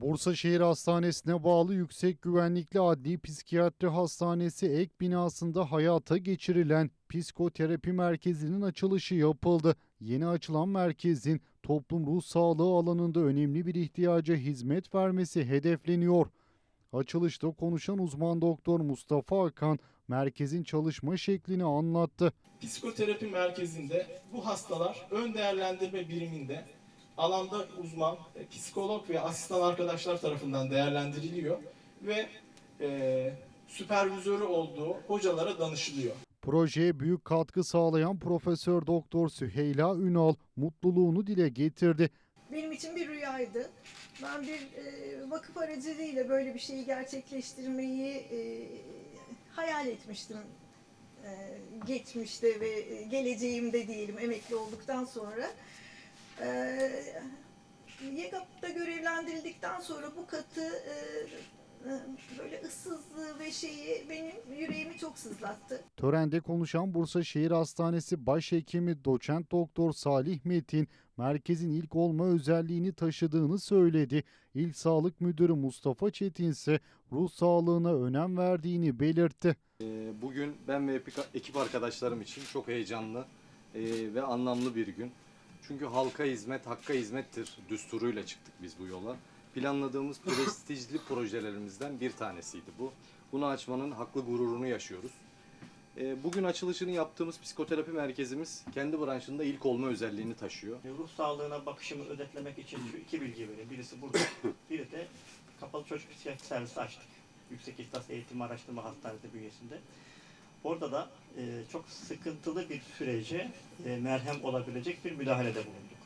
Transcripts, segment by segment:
Bursa Şehir Hastanesi'ne bağlı Yüksek Güvenlikli Adli Psikiyatri Hastanesi ek binasında hayata geçirilen psikoterapi merkezinin açılışı yapıldı. Yeni açılan merkezin toplum ruh sağlığı alanında önemli bir ihtiyaca hizmet vermesi hedefleniyor. Açılışta konuşan uzman doktor Mustafa Akan merkezin çalışma şeklini anlattı. Psikoterapi merkezinde bu hastalar ön değerlendirme biriminde alanda uzman, e, psikolog ve asistan arkadaşlar tarafından değerlendiriliyor ve e, süpervizörü olduğu hocalara danışılıyor. Projeye büyük katkı sağlayan Profesör Doktor Süheyla Ünal mutluluğunu dile getirdi. benim için bir rüyaydı. Ben bir e, vakıf aracılığıyla böyle bir şeyi gerçekleştirmeyi e, hayal etmiştim e, geçmişte ve e, geleceğimde diyelim emekli olduktan sonra. E, YEGAP'ta görevlendirildikten sonra bu katı e, böyle ıssızlığı ve şeyi benim yüreğimi çok sızlattı. Törende konuşan Bursa Şehir Hastanesi Başhekimi Doçent Doktor Salih Metin, merkezin ilk olma özelliğini taşıdığını söyledi. İl Sağlık Müdürü Mustafa Çetin ise ruh sağlığına önem verdiğini belirtti. Ee, Bugün ben ve ekip arkadaşlarım için çok heyecanlı e, ve anlamlı bir gün. Çünkü halka hizmet, hakka hizmettir düsturuyla çıktık biz bu yola. Planladığımız prestijli projelerimizden bir tanesiydi bu. Bunu açmanın haklı gururunu yaşıyoruz. Ee, Bugün açılışını yaptığımız psikoterapi merkezimiz kendi branşında ilk olma özelliğini taşıyor. E, Ruh sağlığına bakışımı özetlemek için şu iki bilgi vereyim. Birisi burada, biri de kapalı çocuk psikiyatri servisi açtık. Yüksek İhtisas Eğitim Araştırma Hastanesi bünyesinde. Orada da e, çok sıkıntılı bir sürece e, merhem olabilecek bir müdahalede bulunduk.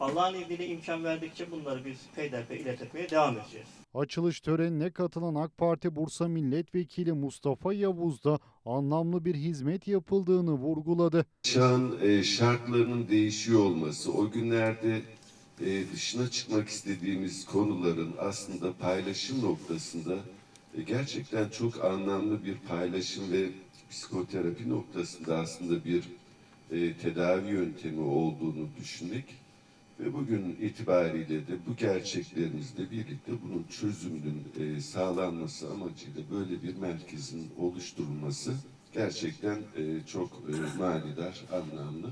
Allah'ın izniyle imkan verdikçe bunları biz peyderpey ilerletmeye devam edeceğiz. Açılış törenine katılan AK Parti Bursa Milletvekili Mustafa Yavuz da anlamlı bir hizmet yapıldığını vurguladı. çağın e, şartlarının değişiyor olması, o günlerde e, dışına çıkmak istediğimiz konuların aslında paylaşım noktasında e, gerçekten çok anlamlı bir paylaşım ve psikoterapi noktasında aslında bir e, tedavi yöntemi olduğunu düşünmek ve bugün itibariyle de bu gerçeklerimizle birlikte bunun çözümünün e, sağlanması amacıyla böyle bir merkezin oluşturulması gerçekten e, çok e, manidar, anlamlı.